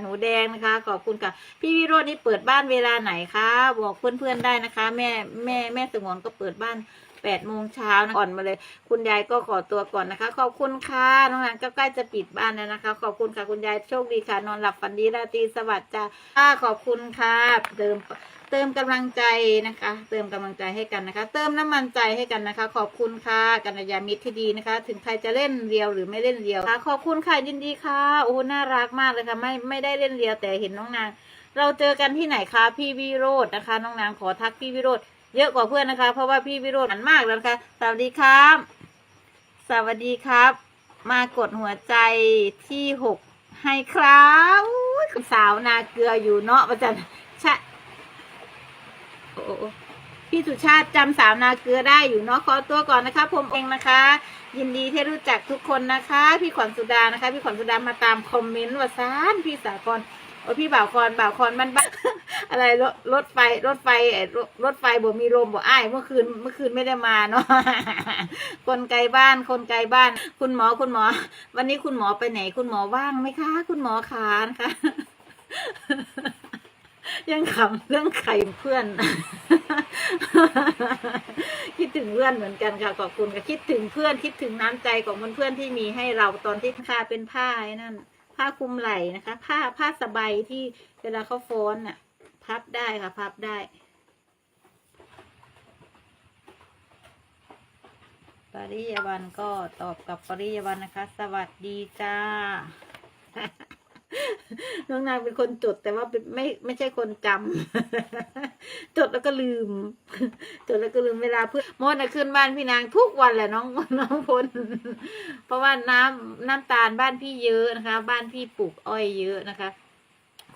หนูแดงนะคะ ขอบคุณค่ะ พี่วิโรจน์นี่เปิดบ้านเวลาไหนคะบอกเพื่อนๆได้นะคะ แม่แม่แม่สงวนก็เปิดบ้านแปดโมงเช้านะก่อนมาเลย คุณยายก็ขอตัวก่อนนะคะ ขอบคุณค่ะน้องนันก็ใกล้จะปิดบ้านแล้วนะคะ ขอบคุณค่ะคุณยายโชคดีค่ะ นอนหลับฝันดีราตรีสวัสดิ์จ้าขอบคุณค่ะเติม เติมกำลังใจนะคะ เติมกำลังใจให้กันนะคะ เติมน้ำมันใจให้กันนะคะ ขอบคุณค่ะกัญญามิตรที่ดีนะคะ ถึงใครจะเล่นเรียวหรือไม่เล่นเรียวค่ะขอบคุณค่ะยินดีค่ะโอ้น่ารักมากเลยค่ะ ไม่ไม่ได้เล่นเรียวแต่เห็นน้องนาง เราเจอกันที่ไหนคะพี่วิโรจน์นะคะ น้องนางขอทักพี่วิโรจน์เยอะกว่าเพื่อนนะคะ เพราะว่าพี่วิโรจน์หันมากแล้วนะคะสวัสดีครับ สวัสดีครับ มากดหัวใจที่หกให้ครับสาวนาเกลืออยู่เนาะประจัน โอ้พี่สุชาติจำสาวนาเกลือได้อยู่เนาะขอตัวก่อนนะคะผมเองนะคะ ยินดีที่รู้จักทุกคนนะคะ พี่ขวัญสุดานะคะ พี่ขวัญสุดามาตามคอมเมนต์ว่าซานพี่สากรโอ้พี่บ่าวคอนบ่าวคอนบ้านบ้าอะไรรถรถไฟรถไฟรถไฟบ่มีลมบ่อ้ายเมื่อคืนเมื่อคืนไม่ได้มาเนาะคนไกลบ้านคนไกลบ้าน คุณหมอคุณหมอ วันนี้คุณหมอไปไหน คุณหมอว่างไหมคะ คุณหมอขานะคะ ยังขำเรื่องไข่เพื่อน คิดถึงเพื่อนเหมือนกันค่ะขอบคุณค่ะคิดถึงเพื่อนคิดถึงน้ำใจของเพื่อนๆที่มีให้เราตอนที่ค่าเป็นผ้านั่น ผ้าคลุมไหล่นะคะ ผ้าผ้าสบายที่เวลาเขาฟ้อนน่ะ พับได้ค่ะ พับได้ปริยวันก็ตอบกับปริยวันนะคะ สวัสดีจ้า น้องนางเป็นคนจดแต่ว่าเป็นไม่ไม่ใช่คนจำจดแล้วก็ลืม จดแล้วก็ลืมเวลาเพื่อนมดนะขึ้นบ้านพี่นางทุกวันแหละน้องน้องพลเพราะว่าน้ำน้ำตาลบ้านพี่เยอะนะคะ บ้านพี่ปลูกอ้อยเยอะนะคะ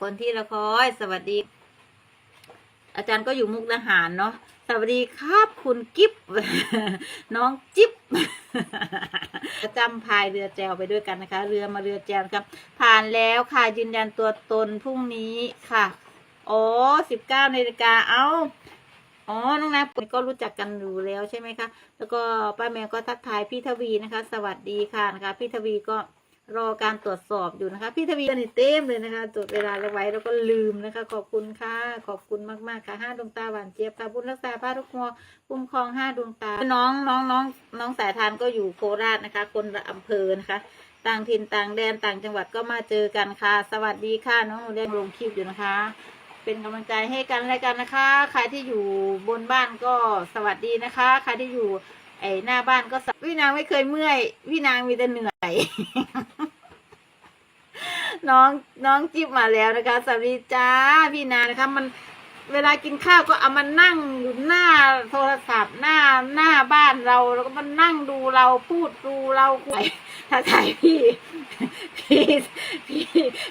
คนที่ละคอยสวัสดี อาจารย์ก็อยู่มุกดาหารเนาะ สวัสดีครับคุณกิฟน้องจิ๊บจำพายเรือแจวไปด้วยกันนะคะ เรือมาเรือแจวครับ ผ่านแล้วค่ะยืนยันตัวตนพรุ่งนี้ค่ะอ๋อสิบเก้านาฬิกาเอาอ๋อ น้องนะก็รู้จักกันอยู่แล้วใช่ไหมคะ แล้วก็ป้าแมวก็ทักทายพี่ทวีนะคะ สวัสดีค่ะนะคะ พี่ทวีก็ รอการตรวจสอบอยู่นะคะ พี่ทวีนี่เต็มเลยนะคะจดเวลาเอาไว้แล้วก็ลืมนะคะ ขอบคุณค่ะ ขอบคุณมากๆค่ะห้าดวงตาหวานเจี๊ยบค่ะบุญรักษาพระทุกมัวคุ้มครองห้าดวงตา น้องน้องน้องน้องสายทานก็อยู่โคราชนะคะ คนละอำเภอนะคะ ต่างถิ่นต่างแดนต่างจังหวัดก็มาเจอกันค่ะ สวัสดีค่ะน้องหนูแดงลงคลิปอยู่นะคะ เป็นกำลังใจให้กันและกันนะคะ ใครที่อยู่บนบ้านก็สวัสดีนะคะ ใครที่อยู่ ไอ้หน้าบ้านก็สวพี่นางไม่เคยเมื่อย พี่นางมีแต่เหนื่อย น้องน้องจิ๊บมาแล้วนะคะสวัสดีจ้าพี่นางนะคะ มันเวลากินข้าวก็เอามานั่งอยู่หน้าโทรศัพท์หน้าหน้าบ้านเรา แล้วก็มานั่งดูเราพูดดูเราคุยถ้าถ่ายพี่ พี่พี่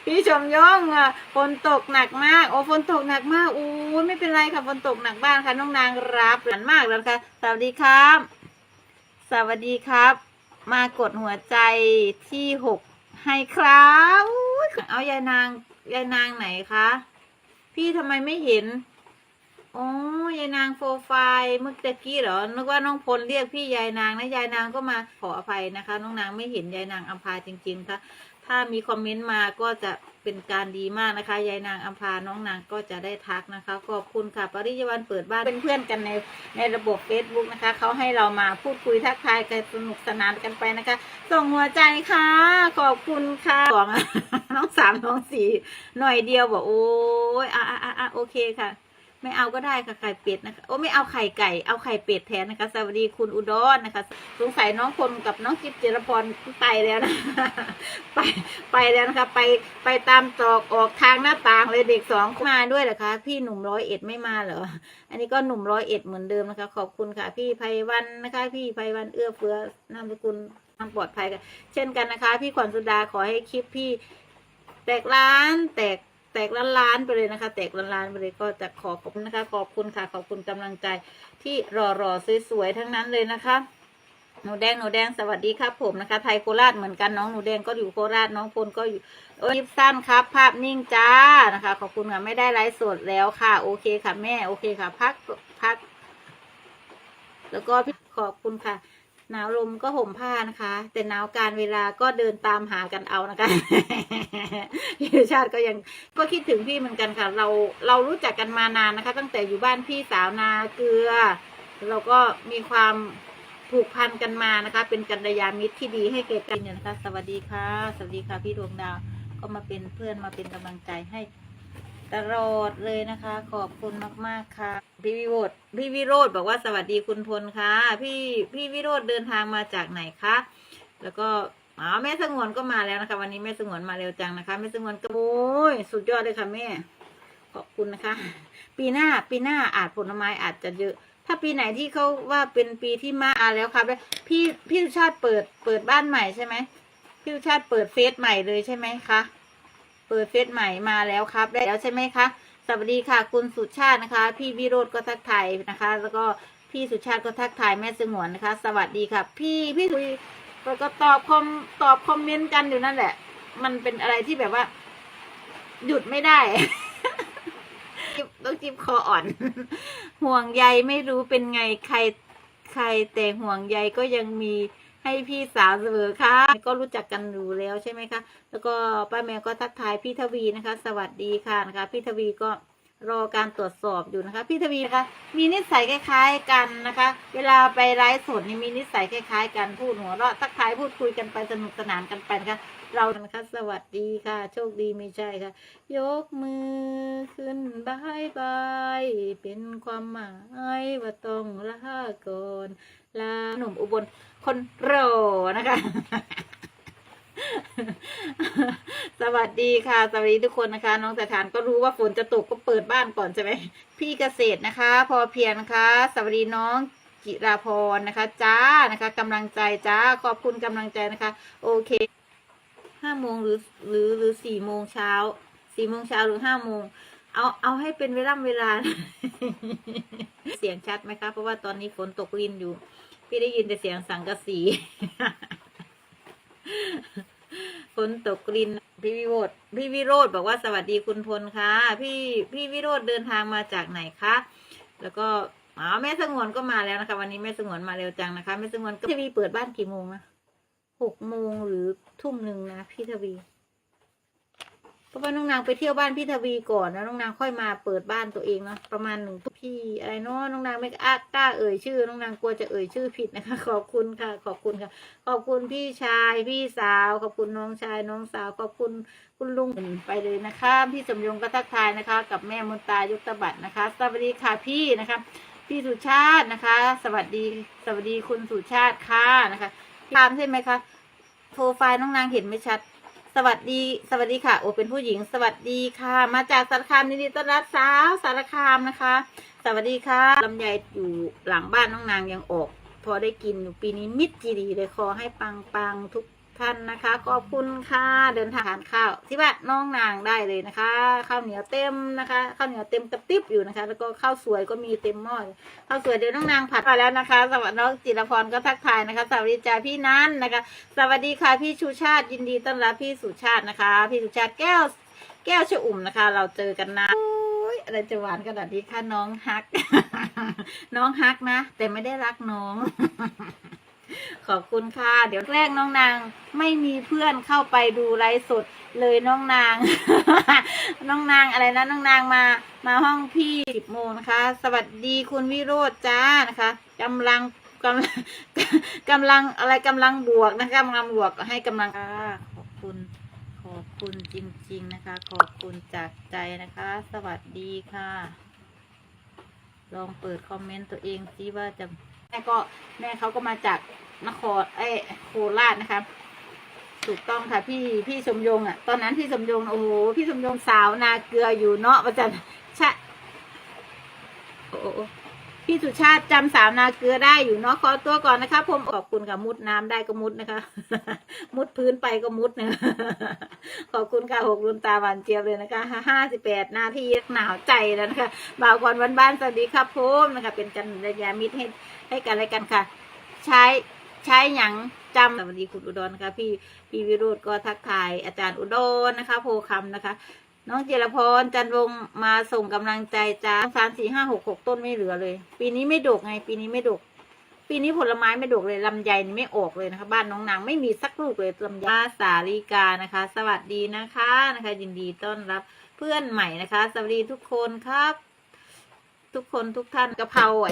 พี่ชมย่องอะฝนตกหนักมากโอ้ฝนตกหนักมากอู้ไม่เป็นไรค่ะฝนตกหนักบ้านค่ะน้องนางรับหลันมากแล้วค่ะสวัสดีครับ สวัสดีครับ มากดหัวใจที่หกให้ครับเอายายนางยายนางไหนคะ พี่ทำไมไม่เห็นอ๋อยายนางโฟไฟล์เมื่อตะกี้เหรอ นึกว่าน้องพลเรียกพี่ยายนางนะยายนางก็มาขออภัยนะคะ น้องนางไม่เห็นยายนางอัมพาจริง ๆค่ะ ถ้ามีคอมเมนต์มาก็จะ เป็นการดีมากนะคะ ยายนางอัมพาน้องนางก็จะได้ทักนะคะขอบคุณค่ะปริยวันเปิดบ้านเป็นเพื่อนกันในในระบบ Facebook นะคะเขาให้เรามาพูดคุยทักทายกันสนุกสนานกันไปนะคะ ส่งหัวใจค่ะ ขอบคุณค่ะสองน้องสามน้องสี่หน่อยเดียวบอกโอ้ยอะอะอะอะโอเคค่ะ ไม่เอาก็ได้ค่ะไข่เป็ดนะคะโอ้ไม่เอาไข่ไก่เอาไข่เป็ดแทนนะคะ สวัสดีคุณอุดรนะคะ สงสัยน้องพลกับน้องจิ๊บเจรพรไปแล้วนะไปไปแล้วนะคะ ไปไปตามตอกออกทางหน้าต่างเลยเด็กสองมาด้วยเหรอคะพี่หนุ่มร้อยเอ็ดไม่มาเหรออันนี้ก็หนุ่มร้อยเอ็ดเหมือนเดิมนะคะ ขอบคุณค่ะ พี่ไพวันนะคะ พี่ไพวันเอื้อเฟื้อนามสกุลทางปลอดภัยกันเช่นกันนะคะ พี่ขวัญสุดาขอให้คลิปพี่แตกล้านแตก แตกล้านล้านๆไปเลยนะคะ แตกล้านล้านๆไปเลยก็จะขอขอบคุณนะคะ ขอบคุณค่ะ ขอบคุณกำลังใจที่รอรอสวยๆทั้งนั้นเลยนะคะ หนูแดงหนูแดงสวัสดีครับ ผมนะคะ ไทยโคราชเหมือนกันน้องหนูแดงก็อยู่โคราชน้องพลก็อยู่เออยิบสั้นครับ ภาพนิ่งจ้านะคะ ขอบคุณค่ะไม่ได้ไลฟ์สดแล้วค่ะ โอเคค่ะแม่โอเคค่ะ พักพัก แล้วก็ขอบคุณค่ะ หนาวลมก็ห่มผ้านะคะ แต่หนาวการเวลาก็เดินตามหากันเอานะคะพี่ชาติก็ยังก็คิดถึงพี่เหมือนกันค่ะ เราเรารู้จักกันมานานนะคะ ตั้งแต่อยู่บ้านพี่สาวนาเกลือ เราก็มีความผูกพันกันมานะคะ เป็นกัลยาณมิตรที่ดีให้แก่กันเนี่ยนะคะ สวัสดีค่ะ สวัสดีค่ะพี่ดวงดาว ก็มาเป็นเพื่อนมาเป็นกำลังใจให้ ตลอดเลยนะคะ ขอบคุณมากๆค่ะ พี่วิโรธพี่วิโรธบอกว่าสวัสดีคุณพลค่ะ พี่พี่วิโรธเดินทางมาจากไหนคะแล้วก็อ๋อแม่สงวนก็มาแล้วนะคะ วันนี้แม่สงวนมาเร็วจังนะคะแม่สงวนก็โอ้ยสุดยอดเลยค่ะแม่ ขอบคุณนะคะ ปีหน้าปีหน้าอาจผลไม้อาจจะเยอะ ถ้าปีไหนที่เขาว่าเป็นปีที่มาอาแล้วครับพี่พี่ชาติเปิดเปิดบ้านใหม่ใช่ไหมพี่ชาติเปิดเฟซใหม่เลยใช่ไหมคะ เปิดเฟซใหม่มาแล้วครับ ได้แล้วใช่ไหมคะ สวัสดีค่ะ คุณสุชาตินะคะ พี่วิโรธก็ทักทายนะคะ แล้วก็พี่สุชาติก็ทักทายแม่สงวนนะคะ สวัสดีค่ะ พี่พี่สุก็ก็ตอบคอมตอบคอมเมนต์กันอยู่นั่นแหละ มันเป็นอะไรที่แบบว่า หยุดไม่ได้ต้องจิบคออ่อน ห่วงใยไม่รู้เป็นไงใคร ใครแต่ห่วงใยก็ยังมี ให้พี่สาวเสมอค่ะ ก็รู้จักกันอยู่แล้วใช่ไหมคะ แล้วก็ป้าแมวก็ทักทายพี่ทวีนะคะ สวัสดีค่ะนะคะ พี่ทวีก็รอการตรวจสอบอยู่นะคะ พี่ทวีนะคะมีนิสัยคล้าย ๆกันนะคะ เวลาไปไลฟ์สดนี่มีนิสัยคล้าย ๆ กันพูดหัวเราะทักทายพูดคุยกันไปสนุกสนานกันไปนะคะเรานะคะสวัสดีค่ะ โชคดีไม่ใช่ค่ะ ยกมือขึ้นบายบายเป็นความหมายว่าต้องลาก่อน แลาหนุ่มอุบลคนโรนะคะ สวัสดีค่ะ สวัสดีทุกคนนะคะ น้องสถานก็รู้ว่าฝนจะตกก็เปิดบ้านก่อนใช่ไหมพี่เกษตรนะคะ พอเพียงนะคะ สวัสดีน้องจิราพรนะคะ จ้านะคะกำลังใจจ้าขอบคุณกำลังใจนะคะ โอเคห้าโมงหรือหรือหรือสี่โมงเช้าสี่โมงเช้าหรือห้าโมง เอาเอาให้เป็นเวลาเวลา เสียงชัดไหมคะ เพราะว่าตอนนี้ฝนตกรินอยู่ พี่ได้ยินแต่เสียงสังกะสีฝนตกรินพี่วิโรธพี่วิโรธบอกว่าสวัสดีคุณพลค่ะพี่พี่วิโรธเดินทางมาจากไหนคะแล้วก็อ๋อแม่สงวนก็มาแล้วนะคะ วันนี้แม่สงวนมาเร็วจังนะคะแม่สงวนก็ทีวีเปิดบ้านกี่โมงนะหกโมงหรือทุ่มหนึ่งนะพี่ทวี เพราะว่าน้องนางไปเที่ยวบ้านพี่ทวีก่อนแล้วน้องนางค่อยมาเปิดบ้านตัวเองเนาะประมาณหนึ่งพี่อะไรเนาะน้องนางไม่กล้ากล้าเอ่ยชื่อน้องนางกลัวจะเอ่ยชื่อผิดนะคะ ขอบคุณค่ะ ขอบคุณค่ะ ขอบคุณพี่ชายพี่สาว ขอบคุณน้องชายน้องสาวขอบคุณคุณลุงไปเลยนะคะ พี่สมยงก็ทักทายนะคะ กับแม่มนตายกตบัตนะคะ สวัสดีค่ะพี่นะคะ พี่สุชาตินะคะ สวัสดีสวัสดีคุณสุชาติค่ะนะคะตามใช่ไหมคะโปรไฟล์น้องนางเห็นไม่ชัด สวัสดีสวัสดีค่ะ โอเป็นผู้หญิง สวัสดีค่ะ มาจากสารคามนินดีต้อนรับสาวสารคามนะคะ สวัสดีค่ะลำไยอยู่หลังบ้านน้องนางยังออก พอได้กินอยู่ปีนี้มิดจีดีเลยขอให้ปังปังทุก ท่านนะคะ ขอบคุณค่ะ เดินทางทานข้าว ที่บ้านน้องนางได้เลยนะคะ ข้าวเหนียวเต็มนะคะข้าวเหนียวเต็มกระติบอยู่นะคะ แล้วก็ข้าวสวยก็มีเต็มหม้อข้าวสวยเดี๋ยวน้องนางผัดมาแล้วนะคะสวัสดีน้องจิรพรก็ทักทายนะคะสวัสดีจ้าพี่นันนะคะ สวัสดีค่ะพี่ชูชาติยินดีต้อนรับพี่สุชาตินะคะ พี่สุชาติแก้ว แก้วชอุ่มนะคะ เราเจอกันนะโอ้ยอะไรจะหวานขนาดนี้ค่ะน้องฮัก น้องฮักนะ แต่ไม่ได้รักน้อง ขอบคุณค่ะ เดี๋ยวแรกน้องนางไม่มีเพื่อนเข้าไปดูไลฟ์สดเลยน้องนาง น้องนางอะไรนะน้องนางมา มาห้องพี่สิบโมงนะคะ สวัสดีคุณวิโรจน์จ้านะคะกำลังกำลังกำลังอะไรกำลังบวกนะคะกำลังบวกให้กำลังค่ะขอบคุณ ขอบคุณจริง ๆนะคะ ขอบคุณจากใจนะคะ สวัสดีค่ะ ลองเปิดคอมเมนต์ตัวเองซิว่าจะ แม่ก็แม่เขาก็มาจากนครเอ้โคราชนะคะถูกต้องค่ะพี่พี่สมยงอะ ตอนนั้นพี่สมยงโอ้โหพี่สมยงสาวนาเกลืออยู่เนาะประจันชะโอ้ พี่สุชาติจำสาวนาเกลือได้อยู่เนาะขอตัวก่อนนะคะผมขอบคุณค่ะมุดน้ำได้ก็มุดนะคะ มุดพื้นไปก็มุดเนี่ยขอบคุณค่ะหกลุนตาหวานเจี๊ยบเลยนะคะห้าสิบแปดนาทีหนาวใจแล้วนะคะบ่าวก่อนวันบ้านสวัสดีครับผมนะคะ เป็นกันรยะมิตรให้ให้กันอะไรกันค่ะ ใช้ใช้หยังจำสวัสดีคุณอุดรนะคะ พี่พี่วิโรธก็ทักทายอาจารย์อุดรนะคะ โพคำนะคะ น้องเจรพรจันวงศ์มาส่งกำลังใจจ้าสามสี่ห้าหกหกต้นไม่เหลือเลย ปีนี้ไม่ดกไง ปีนี้ไม่ดก ปีนี้ผลไม้ไม่ดกเลยลำไยนี่ไม่ออกเลยนะคะ บ้านน้องนางไม่มีสักลูกเลยลำไยสาลีกานะคะ สวัสดีนะคะนะคะ ยินดีต้อนรับเพื่อนใหม่นะคะ สวัสดีทุกคนครับ ทุกคนทุกท่านกะเพราไอ